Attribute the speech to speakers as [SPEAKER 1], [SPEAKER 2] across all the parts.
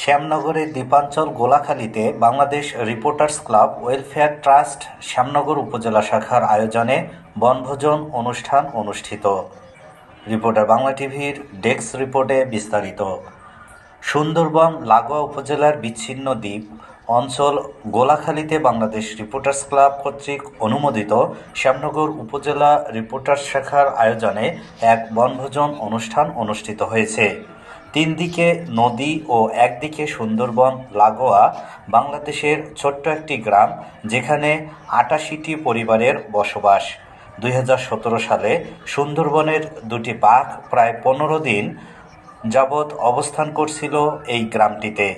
[SPEAKER 1] শ্যামনগরের দ্বীপাঞ্চল গোলাখালীতে Bangladesh reporters club welfare trust Shyamnagar উপজেলা শাখার আয়োজনে বনভোজন অনুষ্ঠান অনুষ্ঠিত। রিপোর্টার বাংলা টিভির ডেস্ক রিপোর্টে বিস্তারিত। সুন্দরবন, লাগোয়া উপজেলার বিচ্ছিন্ন দ্বীপ অঞ্চল গোলাখালীতে বাংলাদেশ রিপোর্টার্স ক্লাব কর্তৃক অনুমোদিত শ্যামনগর উপজেলা রিপোর্টার্স শাখার আয়োজনে এক বনভোজন অনুষ্ঠান অনুষ্ঠিত হয়েছে। তিন দিকে নদী ও একদিকে সুন্দরবন, লাগোয়া, বাংলাদেশের ছোট্ট একটি গ্রাম, যেখানে আটাশিটি পরিবারের বসবাস। দুই হাজার সতেরো সালে সুন্দরবনের দুটি বাঘ প্রায় পনেরো দিন যাবৎ অবস্থান করছিল এই গ্রামটিতে।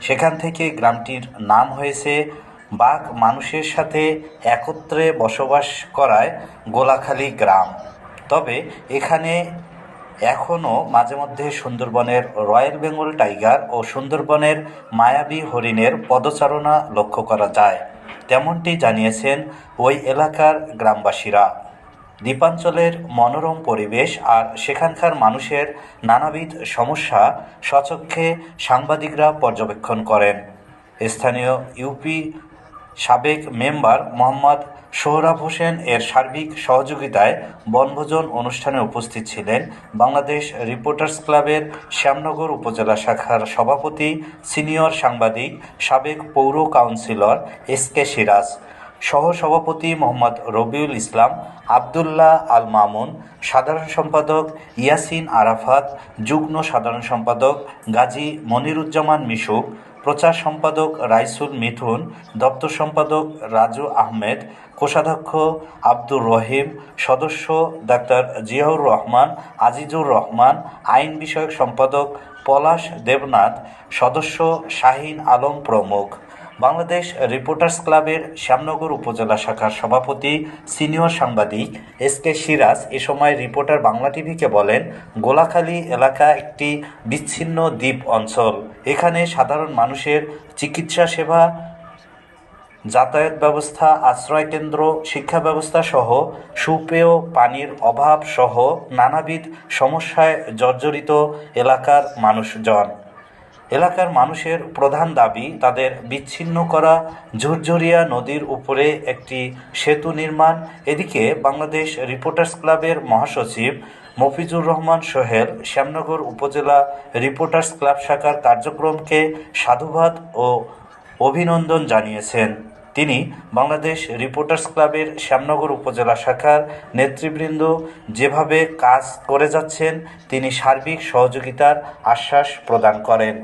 [SPEAKER 1] সেখান থেকে গ্রামটির নাম হয়েছে বাঘ মানুষের সাথে একত্রে বসবাস করায় গোলাখালী গ্রাম। তবে এখানে এখনও মাঝে মধ্যে সুন্দরবনের রয়্যাল বেঙ্গল টাইগার ও সুন্দরবনের মায়াবী হরিণের পদচারণা লক্ষ্য করা যায়, তেমনটি জানিয়েছেন ওই এলাকার গ্রামবাসীরা। দ্বীপাঞ্চলের মনোরম পরিবেশ আর সেখানকার মানুষের নানাবিধ সমস্যা সচক্ষে সাংবাদিকরা পর্যবেক্ষণ করেন। স্থানীয় ইউপি সাবেক মেম্বার মোহাম্মদ সোহরাব হোসেন এর সার্বিক সহযোগিতায় বনভোজন অনুষ্ঠানে উপস্থিত ছিলেন বাংলাদেশ রিপোর্টার্স ক্লাবের শ্যামনগর উপজেলা শাখার সভাপতি সিনিয়র সাংবাদিক, সাবেক পৌর কাউন্সিলর এস কে সিরাজ, সহসভাপতি মোহাম্মদ রবিউল ইসলাম, আবদুল্লাহ আল মামুন, সাধারণ সম্পাদক ইয়াসিন আরাফাত, যুগ্ম সাধারণ সম্পাদক গাজী মনিরুজ্জামান মিশুক প্রচার সম্পাদক রাইসুল মিথুন দপ্তর সম্পাদক রাজু আহমেদ, কোষাধ্যক্ষ আব্দুর রহিম, সদস্য ডাক্তার জিয়াউর রহমান, আজিজুর রহমান, আইন বিষয়ক সম্পাদক পলাশ দেবনাথ, সদস্য শাহিন আলম প্রমুখ। বাংলাদেশ রিপোর্টার্স ক্লাবের শ্যামনগর উপজেলা শাখার সভাপতি, সিনিয়র সাংবাদিক এস কে সিরাজ এ সময় রিপোর্টার বাংলা টিভিকে বলেন, গোলাখালী এলাকা একটি বিচ্ছিন্ন দ্বীপ অঞ্চল। এখানে সাধারণ মানুষের চিকিৎসা সেবা, যাতায়াত ব্যবস্থা আশ্রয়কেন্দ্র শিক্ষা ব্যবস্থা সহ সুপেয় পানির অভাব সহ নানাবিধ সমস্যায় জর্জরিত এলাকার মানুষজন। এলাকার মানুষের প্রধান দাবি তাদের বিচ্ছিন্ন করা ঝুরঝুরিয়া নদীর উপরে একটি সেতু নির্মাণ। এদিকে বাংলাদেশ রিপোর্টার্স ক্লাবের মহাসচিব মফিজুর রহমান সোহেল শ্যামনগর উপজেলা রিপোর্টার্স ক্লাব শাখার কার্যক্রমকে সাধুবাদ ও অভিনন্দন জানিয়েছেন। তিনি বাংলাদেশ রিপোর্টার্স ক্লাবের শ্যামনগর উপজেলা শাখার নেতৃবৃন্দ। যেভাবে কাজ করে যাচ্ছেন, তিনি সার্বিক সহযোগিতার আশ্বাস প্রদান করেন।